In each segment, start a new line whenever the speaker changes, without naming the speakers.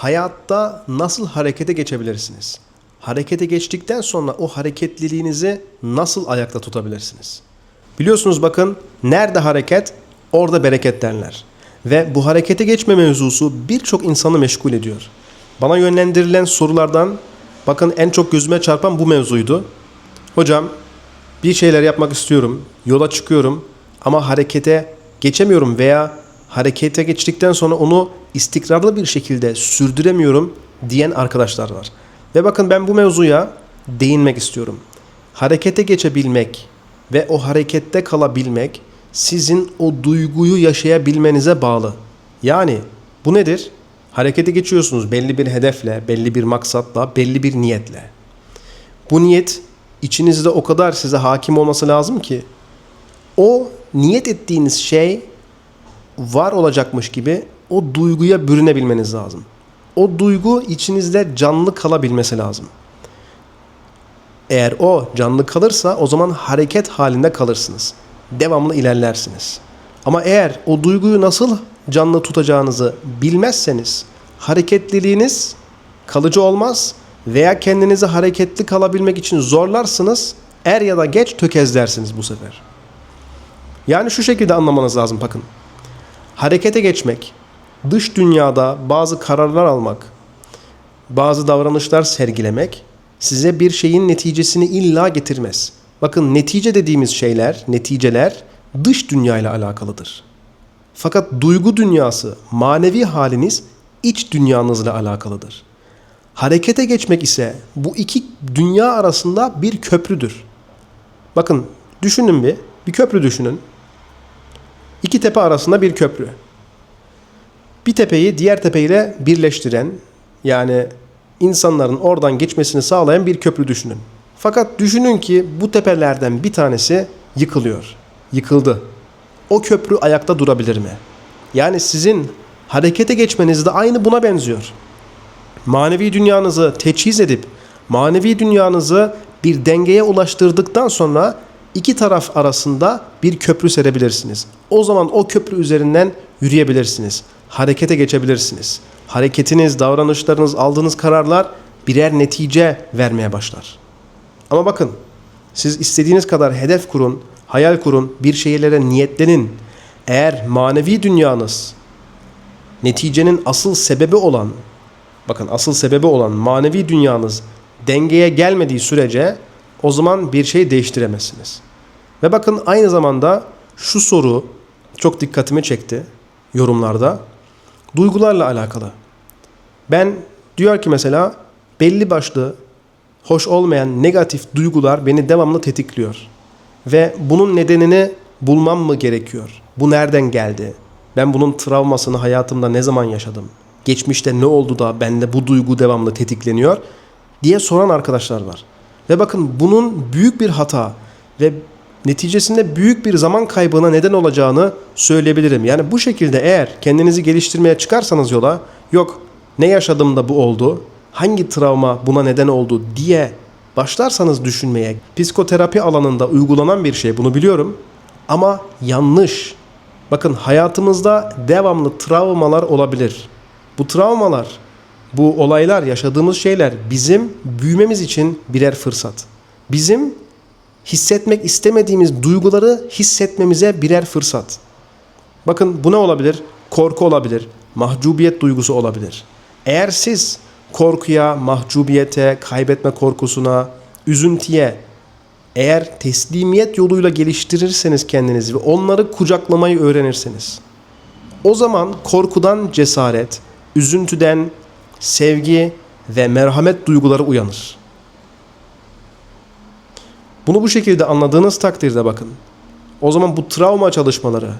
hayatta nasıl harekete geçebilirsiniz? Harekete geçtikten sonra o hareketliliğinizi nasıl ayakta tutabilirsiniz? Biliyorsunuz bakın nerede hareket orada bereket derler. Ve bu harekete geçme mevzusu birçok insanı meşgul ediyor. Bana yönlendirilen sorulardan bakın en çok gözüme çarpan bu mevzuydu. Hocam bir şeyler yapmak istiyorum, yola çıkıyorum ama harekete geçemiyorum veya harekete geçtikten sonra onu istikrarlı bir şekilde sürdüremiyorum diyen arkadaşlar var. Ve bakın ben bu mevzuya değinmek istiyorum. Harekete geçebilmek ve o harekette kalabilmek sizin o duyguyu yaşayabilmenize bağlı. Yani bu nedir? Harekete geçiyorsunuz belli bir hedefle, belli bir maksatla, belli bir niyetle. Bu niyet içinizde o kadar size hakim olması lazım ki o niyet ettiğiniz şey var olacakmış gibi o duyguya bürünebilmeniz lazım. O duygu içinizde canlı kalabilmesi lazım. Eğer o canlı kalırsa o zaman hareket halinde kalırsınız. Devamlı ilerlersiniz. Ama eğer o duyguyu nasıl canlı tutacağınızı bilmezseniz hareketliliğiniz kalıcı olmaz veya kendinizi hareketli kalabilmek için zorlarsınız er ya da geç tökezlersiniz bu sefer. Yani şu şekilde anlamanız lazım bakın. Harekete geçmek, dış dünyada bazı kararlar almak, bazı davranışlar sergilemek size bir şeyin neticesini illa getirmez. Bakın netice dediğimiz şeyler, neticeler dış dünya ile alakalıdır. Fakat duygu dünyası, manevi haliniz iç dünyanızla alakalıdır. Harekete geçmek ise bu iki dünya arasında bir köprüdür. Bakın düşünün bir, bir köprü düşünün. İki tepe arasında bir köprü. Bir tepeyi diğer tepeyle birleştiren yani insanların oradan geçmesini sağlayan bir köprü düşünün. Fakat düşünün ki bu tepelerden bir tanesi yıkılıyor. Yıkıldı. O köprü ayakta durabilir mi? Yani sizin harekete geçmeniz de aynı buna benziyor. Manevi dünyanızı teçhiz edip manevi dünyanızı bir dengeye ulaştırdıktan sonra iki taraf arasında bir köprü serebilirsiniz. O zaman o köprü üzerinden yürüyebilirsiniz. Harekete geçebilirsiniz. Hareketiniz, davranışlarınız, aldığınız kararlar birer netice vermeye başlar. Ama bakın siz istediğiniz kadar hedef kurun, hayal kurun, bir şeylere niyetlenin. Eğer manevi dünyanız neticenin asıl sebebi olan bakın asıl sebebi olan manevi dünyanız dengeye gelmediği sürece o zaman bir şey değiştiremezsiniz. Ve bakın aynı zamanda şu soru çok dikkatimi çekti yorumlarda. Duygularla alakalı. Ben diyor ki mesela belli başlı hoş olmayan negatif duygular beni devamlı tetikliyor. Ve bunun nedenini bulmam mı gerekiyor? Bu nereden geldi? Ben bunun travmasını hayatımda ne zaman yaşadım? Geçmişte ne oldu da bende bu duygu devamlı tetikleniyor? diye soran arkadaşlar var. Ve bakın bunun büyük bir hata ve neticesinde büyük bir zaman kaybına neden olacağını söyleyebilirim. Yani bu şekilde eğer kendinizi geliştirmeye çıkarsanız yola yok ne yaşadım da bu oldu, hangi travma buna neden oldu diye başlarsanız düşünmeye psikoterapi alanında uygulanan bir şey bunu biliyorum ama yanlış. Bakın hayatımızda devamlı travmalar olabilir. Bu travmalar, bu olaylar, yaşadığımız şeyler bizim büyümemiz için birer fırsat. Bizim hissetmek istemediğimiz duyguları hissetmemize birer fırsat. Bakın bu ne olabilir? Korku olabilir, mahcubiyet duygusu olabilir. Eğer siz korkuya, mahcubiyete, kaybetme korkusuna, üzüntüye eğer teslimiyet yoluyla geliştirirseniz kendinizi ve onları kucaklamayı öğrenirseniz o zaman korkudan cesaret, üzüntüden sevgi ve merhamet duyguları uyanır. Bunu bu şekilde anladığınız takdirde bakın. O zaman bu travma çalışmaları,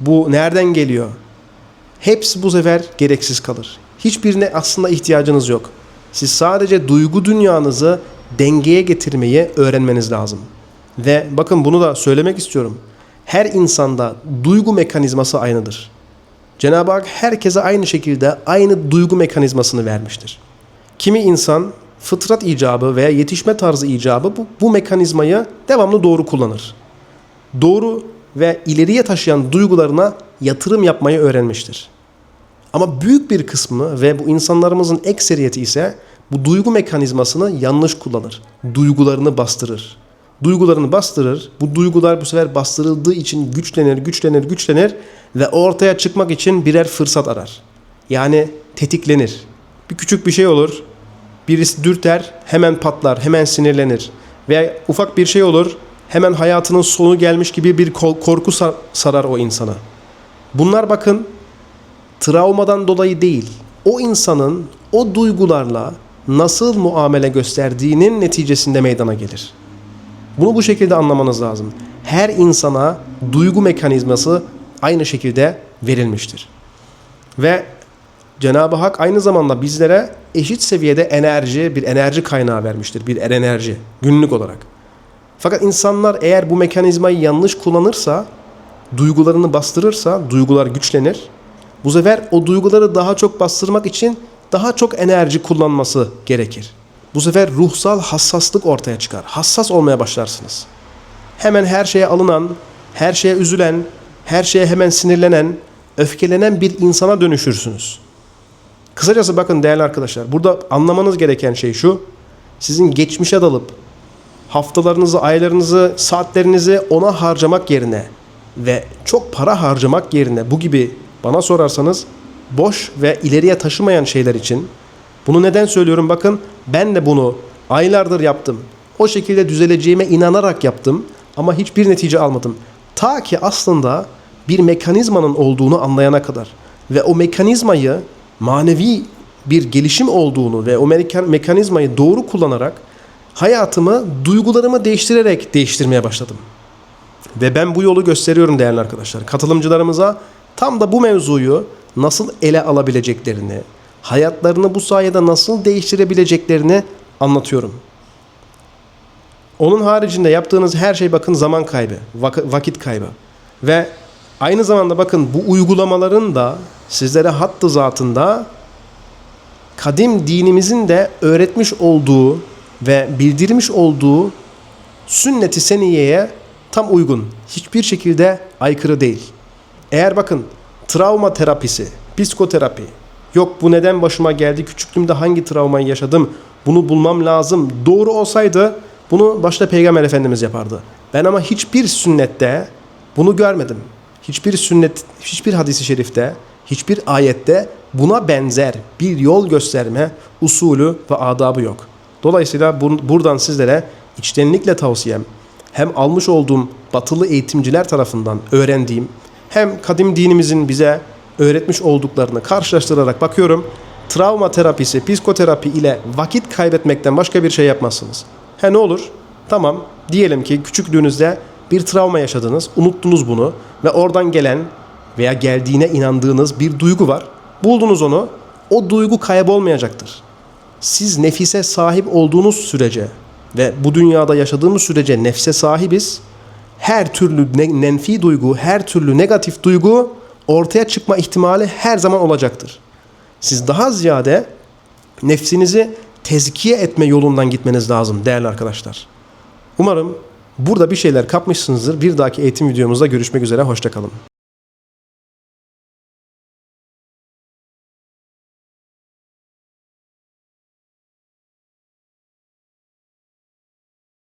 bu nereden geliyor? Hepsi bu sefer gereksiz kalır. Hiçbirine aslında ihtiyacınız yok. Siz sadece duygu dünyanızı dengeye getirmeyi öğrenmeniz lazım. Ve bakın bunu da söylemek istiyorum. Her insanda duygu mekanizması aynıdır. Cenab-ı Hak herkese aynı şekilde aynı duygu mekanizmasını vermiştir. Kimi insan fıtrat icabı veya yetişme tarzı icabı bu, bu mekanizmayı devamlı doğru kullanır. Doğru ve ileriye taşıyan duygularına yatırım yapmayı öğrenmiştir. Ama büyük bir kısmı ve bu insanlarımızın ekseriyeti ise bu duygu mekanizmasını yanlış kullanır. Duygularını bastırır. Duygularını bastırır. Bu duygular bu sefer bastırıldığı için güçlenir, güçlenir, güçlenir ve ortaya çıkmak için birer fırsat arar. Yani tetiklenir. Bir küçük bir şey olur. Birisi dürter, hemen patlar, hemen sinirlenir. Veya ufak bir şey olur, hemen hayatının sonu gelmiş gibi bir korku sar- sarar o insana. Bunlar bakın travmadan dolayı değil, o insanın o duygularla nasıl muamele gösterdiğinin neticesinde meydana gelir. Bunu bu şekilde anlamanız lazım. Her insana duygu mekanizması aynı şekilde verilmiştir. Ve Cenab-ı Hak aynı zamanda bizlere eşit seviyede enerji, bir enerji kaynağı vermiştir. Bir enerji günlük olarak. Fakat insanlar eğer bu mekanizmayı yanlış kullanırsa, duygularını bastırırsa, duygular güçlenir. Bu sefer o duyguları daha çok bastırmak için daha çok enerji kullanması gerekir. Bu sefer ruhsal hassaslık ortaya çıkar. Hassas olmaya başlarsınız. Hemen her şeye alınan, her şeye üzülen, her şeye hemen sinirlenen, öfkelenen bir insana dönüşürsünüz. Kısacası bakın değerli arkadaşlar, burada anlamanız gereken şey şu. Sizin geçmişe dalıp haftalarınızı, aylarınızı, saatlerinizi ona harcamak yerine ve çok para harcamak yerine bu gibi bana sorarsanız boş ve ileriye taşımayan şeyler için bunu neden söylüyorum bakın ben de bunu aylardır yaptım. O şekilde düzeleceğime inanarak yaptım ama hiçbir netice almadım. Ta ki aslında bir mekanizmanın olduğunu anlayana kadar ve o mekanizmayı manevi bir gelişim olduğunu ve o meka- mekanizmayı doğru kullanarak hayatımı, duygularımı değiştirerek değiştirmeye başladım. Ve ben bu yolu gösteriyorum değerli arkadaşlar. Katılımcılarımıza tam da bu mevzuyu nasıl ele alabileceklerini, hayatlarını bu sayede nasıl değiştirebileceklerini anlatıyorum. Onun haricinde yaptığınız her şey bakın zaman kaybı, vak- vakit kaybı. Ve aynı zamanda bakın bu uygulamaların da sizlere hattı zatında kadim dinimizin de öğretmiş olduğu ve bildirmiş olduğu sünnet-i seniyeye tam uygun. Hiçbir şekilde aykırı değil. Eğer bakın travma terapisi, psikoterapi, yok bu neden başıma geldi, küçüklüğümde hangi travmayı yaşadım, bunu bulmam lazım. Doğru olsaydı bunu başta Peygamber Efendimiz yapardı. Ben ama hiçbir sünnette bunu görmedim. Hiçbir sünnet, hiçbir hadisi şerifte, hiçbir ayette buna benzer bir yol gösterme usulü ve adabı yok. Dolayısıyla bur- buradan sizlere içtenlikle tavsiyem hem almış olduğum batılı eğitimciler tarafından öğrendiğim hem kadim dinimizin bize öğretmiş olduklarını karşılaştırarak bakıyorum. Travma terapisi, psikoterapi ile vakit kaybetmekten başka bir şey yapmazsınız. He ne olur? Tamam diyelim ki küçüklüğünüzde bir travma yaşadınız, unuttunuz bunu ve oradan gelen veya geldiğine inandığınız bir duygu var. Buldunuz onu. O duygu kaybolmayacaktır siz nefise sahip olduğunuz sürece ve bu dünyada yaşadığımız sürece nefse sahibiz. Her türlü ne- nenfi duygu, her türlü negatif duygu ortaya çıkma ihtimali her zaman olacaktır. Siz daha ziyade nefsinizi tezkiye etme yolundan gitmeniz lazım değerli arkadaşlar. Umarım burada bir şeyler kapmışsınızdır. Bir dahaki eğitim videomuzda görüşmek üzere. Hoşçakalın.